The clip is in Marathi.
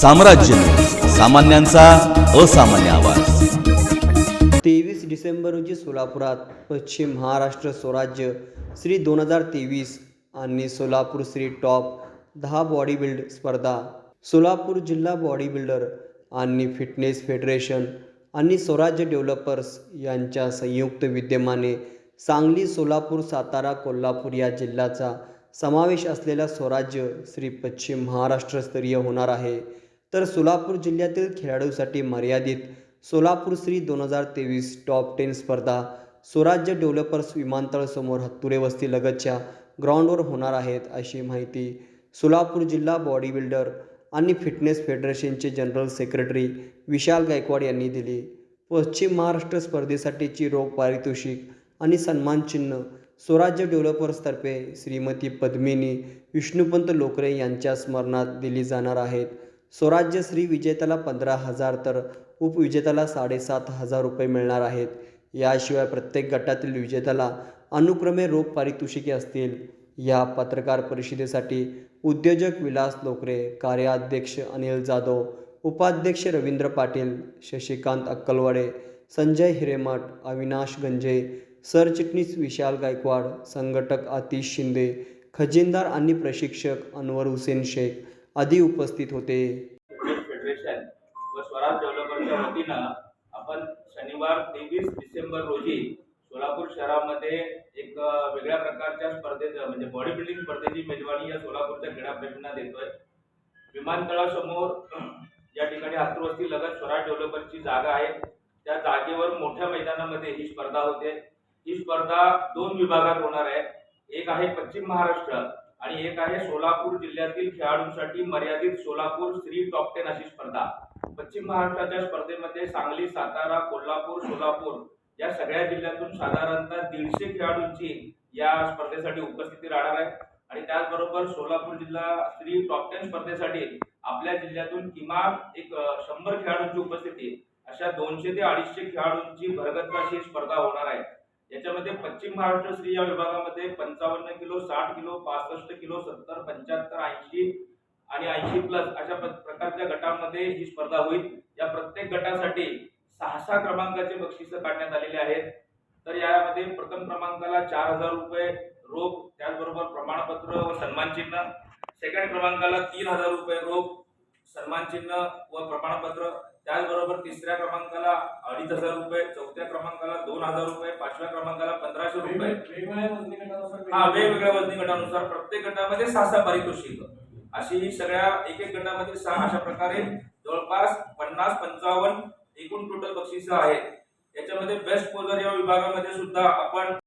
साम्राज्य. सामान्यांचा असामान्य आवाज. तेवीस डिसेंबर रोजी सोलापुरात पश्चिम महाराष्ट्र स्वराज्य श्री दोन हजार तेवीस आणि सोलापूर श्री टॉप दहा बॉडी बिल्ड स्पर्धा सोलापूर जिल्हा बॉडी बिल्डर आणि फिटनेस फेडरेशन आणि स्वराज्य डेव्हलपर्स यांच्या संयुक्त विद्यमाने सांगली सोलापूर सातारा कोल्हापूर या जिल्ह्याचा समावेश असलेला स्वराज्य श्री पश्चिम महाराष्ट्रस्तरीय होणार आहे. तर सोलापूर जिल्ह्यातील खेळाडूसाठी मर्यादित सोलापूर श्री दोन हजार तेवीस टॉप टेन स्पर्धा. स्वराज्य डेव्हलपर्स विमानतळ समोर हत्तुरे वस्ती लगतच्या ग्राउंडवर होणार आहेत अशी माहिती सोलापूर जिल्हा बॉडी बिल्डर आणि फिटनेस फेडरेशनचे जनरल सेक्रेटरी विशाल गायकवाड यांनी दिली. पश्चिम महाराष्ट्र स्पर्धेसाठीची रोख पारितोषिक आणि सन्मानचिन्ह स्वराज्य डेव्हलपर्सतर्फे श्रीमती पद्मिनी विष्णुपंत लोकरे यांच्या स्मरणात दिली जाणार आहेत. स्वराज्य श्री विजेत्याला पंधरा हजार तर उपविजेत्याला साडेसात हजार रुपये मिळणार आहेत. याशिवाय प्रत्येक गटातील विजेत्याला अनुक्रमे रोख पारितोषिके असतील. या पत्रकार परिषदेसाठी उद्योजक विलास लोकरे कार्याध्यक्ष अनिल जाधव उपाध्यक्ष रवींद्र पाटील शशिकांत अक्कलवाडे संजय हिरेमठ अविनाश गंजे सरचिटणीस विशाल गायकवाड संघटक आतिश शिंदे खजिनदार आणि प्रशिक्षक अनवर हुसेन शेख आदी उपस्थित होते. फेडरेशन व स्वराज डेव्हलपरच्या वतीनं आपण शनिवार तेवीस डिसेंबर रोजी सोलापूर शहरामध्ये एक वेगळ्या प्रकारच्या स्पर्धेचं म्हणजे बॉडी बिल्डिंग स्पर्धेची मेजवानी या सोलापूरच्या क्रीडाप्रेमींना देतोय. विमानतळासमोर या ठिकाणी हातृवस्ती लगत स्वराज डेव्हलपरची जागा आहे. त्या जागेवर मोठ्या मैदानामध्ये ही स्पर्धा होते. ही स्पर्धा दोन विभागात होणार आहे. एक आहे पश्चिम महाराष्ट्र आणि एक आहे सोलापूर जिल्ह्यातील खेळाडूंसाठी मर्यादित सोलापूर श्री टॉप टेन अशी स्पर्धा. पश्चिम महाराष्ट्राच्या स्पर्धेमध्ये सांगली सातारा कोल्हापूर सोलापूर या सगळ्या जिल्ह्यातून साधारणतः दीडशे खेळाडूंची या स्पर्धेसाठी उपस्थिती राहणार आहे. आणि त्याचबरोबर सोलापूर जिल्हा श्री टॉप टेन स्पर्धेसाठी आपल्या जिल्ह्यातून किमान एक शंभर खेळाडूंची उपस्थिती. अशा दोनशे ते अडीचशे खेळाडूंची भरगच्च अशी स्पर्धा होणार आहे. याच्यामध्ये पश्चिम महाराष्ट्र श्री या विभागामध्ये पंचावन्न किलो साठ किलो पासष्ट किलो सत्तर पंच्याहत्तर ऐंशी आणि ऐंशी प्लस अशा प्रकारच्या गटांमध्ये ही स्पर्धा होईल. या प्रत्येक गटासाठी सहा सहा क्रमांकाचे बक्षिसं काढण्यात आलेले आहेत. तर यामध्ये प्रथम क्रमांकाला चार हजार रुपये रोख त्याचबरोबर प्रमाणपत्र व सन्मान चिन्ह. सेकंड क्रमांकाला तीन हजार रुपये रोख सन्मान चिन्ह व प्रमाणपत्र त्याचबरोबर तिसऱ्या क्रमांकाला अडीच हजार रुपये चौथ्या क्रमांकाला दोन हजार रुपये पाचव्या क्रमांकाला पंधराशे रुपये. हा वेगवेगळ्या वजनी गटानुसार प्रत्येक गटामध्ये सहा सहा पारितोषिक अशी ही सगळ्या एक एक गटामध्ये सहा अशा प्रकारे जवळपास पन्नास पंचावन्न एकूण टोटल बक्षिसं आहेत. याच्यामध्ये बेस्ट पोलर या विभागामध्ये सुद्धा आपण